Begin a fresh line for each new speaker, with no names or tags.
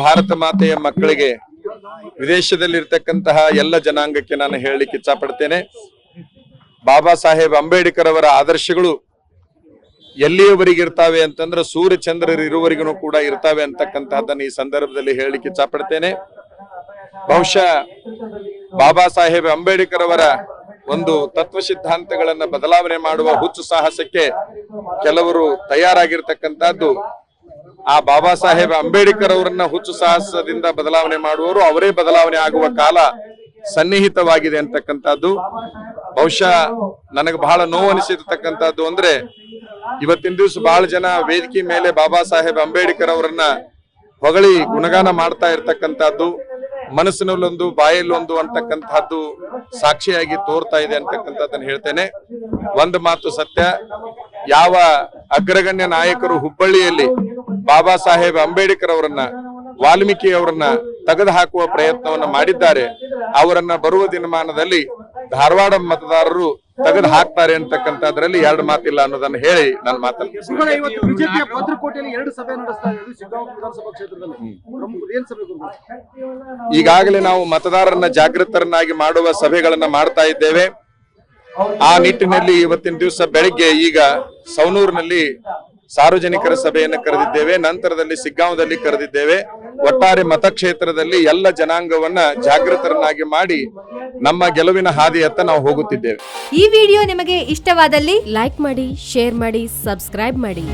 ಭಾರತ ಮಾತೆಯ ಮಕ್ಕಳಿಗೆ ವಿದೇಶದಲ್ಲಿರ್ತಕ್ಕಂತಹ ಎಲ್ಲ ಜನಾಂಗಕ್ಕೆ ನಾನು ಹೇಳಲಿಕ್ಕೆ ಇಚ್ಛಪಡ್ತೇನೆ. ಬಾಬಾ ಸಾಹೇಬ್ ಅಂಬೇಡ್ಕರ್ ಅವರ ಆದರ್ಶಗಳು ಎಲ್ಲಿಯವರೆಗೆ ಇರ್ತಾವೆ ಅಂತಂದ್ರೆ ಸೂರ್ಯ ಇರುವವರೆಗೂ ಕೂಡ ಇರ್ತಾವೆ ಅಂತಕ್ಕಂತಹದ್ದನ್ನ ಈ ಸಂದರ್ಭದಲ್ಲಿ ಹೇಳಲಿಕ್ಕೆ ಇಚ್ಛಪಡ್ತೇನೆ. ಬಹುಶಃ ಬಾಬಾ ಸಾಹೇಬ್ ಅಂಬೇಡ್ಕರ್ ಅವರ ಒಂದು ತತ್ವ ಸಿದ್ಧಾಂತಗಳನ್ನ ಬದಲಾವಣೆ ಮಾಡುವ ಹುಚ್ಚು ಸಾಹಸಕ್ಕೆ ಕೆಲವರು ತಯಾರಾಗಿರ್ತಕ್ಕಂಥದ್ದು ಆ ಬಾಬಾ ಸಾಹೇಬ್ ಅಂಬೇಡ್ಕರ್ ಅವರನ್ನ ಹುಚ್ಚು ಸಾಹಸದಿಂದ ಬದಲಾವಣೆ ಮಾಡುವವರು ಅವರೇ ಬದಲಾವಣೆ ಆಗುವ ಕಾಲ ಸನ್ನಿಹಿತವಾಗಿದೆ ಅಂತಕ್ಕಂಥದ್ದು. ಬಹುಶಃ ನನಗೆ ಬಹಳ ನೋವು ಅನಿಸಿರ್ತಕ್ಕಂಥದ್ದು ಅಂದ್ರೆ ಇವತ್ತಿನ ದಿವಸ ಬಹಳ ಜನ ವೇದಿಕೆ ಮೇಲೆ ಬಾಬಾ ಸಾಹೇಬ್ ಅಂಬೇಡ್ಕರ್ ಅವರನ್ನ ಹೊಗಳಿ ಗುಣಗಾನ ಮಾಡ್ತಾ ಇರ್ತಕ್ಕಂಥದ್ದು. ಮನಸ್ಸಿನಲ್ಲೊಂದು, ಬಾಯಲ್ಲೊಂದು ಅಂತಕ್ಕಂಥದ್ದು ಸಾಕ್ಷಿಯಾಗಿ ತೋರ್ತಾ ಇದೆ ಅಂತಕ್ಕಂಥದ್ದನ್ನು ಹೇಳ್ತೇನೆ. ಒಂದು ಮಾತು ಸತ್ಯ, ಯಾವ ಅಗ್ರಗಣ್ಯ ನಾಯಕರು ಹುಬ್ಬಳ್ಳಿಯಲ್ಲಿ ಬಾಬಾ ಸಾಹೇಬ್ ಅಂಬೇಡ್ಕರ್ ಅವರನ್ನ ವಾಲ್ಮೀಕಿ ಅವರನ್ನ ತೆಗೆದು ಹಾಕುವ ಪ್ರಯತ್ನವನ್ನ ಮಾಡಿದ್ದಾರೆ. ಅವರನ್ನ ಬರುವ ದಿನಮಾನದಲ್ಲಿ ಧಾರವಾಡ ಮತದಾರರು ತೆಗೆದು ಹಾಕ್ತಾರೆ ಅಂತಕ್ಕಂಥದ್ರಲ್ಲಿ ಎರಡು ಮಾತಿಲ್ಲ ಅನ್ನೋದನ್ನ ಹೇಳಿ ನಾನು
ಮಾತಾಡ್ತೀನಿ
ಈಗಾಗಲೇ ನಾವು ಮತದಾರರನ್ನ ಜಾಗೃತರನ್ನಾಗಿ ಮಾಡುವ ಸಭೆಗಳನ್ನ ಮಾಡ್ತಾ ಇದ್ದೇವೆ. ಆ ನಿಟ್ಟಿನಲ್ಲಿ ಇವತ್ತಿನ ದಿವಸ ಬೆಳಿಗ್ಗೆ ಈಗ ಸೌನೂರಿನಲ್ಲಿ ಸಾರ್ವಜನಿಕರ ಸಭೆಯನ್ನು ಕರೆದಿದ್ದೇವೆ. ನಂತರದಲ್ಲಿ ಸಿಗ್ಗಾಂವದಲ್ಲಿ ಕರೆದಿದ್ದೇವೆ. ಒಟ್ಟಾರೆ ಮತಕ್ಷೇತ್ರದಲ್ಲಿ ಎಲ್ಲ ಜನಾಂಗವನ್ನ ಜಾಗೃತರನ್ನಾಗಿ ಮಾಡಿ ನಮ್ಮ ಗೆಲುವಿನ ಹಾದಿಯತ್ತ ನಾವು ಹೋಗುತ್ತಿದ್ದೇವೆ.
ಈ ವಿಡಿಯೋ ನಿಮಗೆ ಇಷ್ಟವಾದಲ್ಲಿ
ಲೈಕ್ ಮಾಡಿ, ಶೇರ್ ಮಾಡಿ, ಸಬ್ಸ್ಕ್ರೈಬ್ ಮಾಡಿ.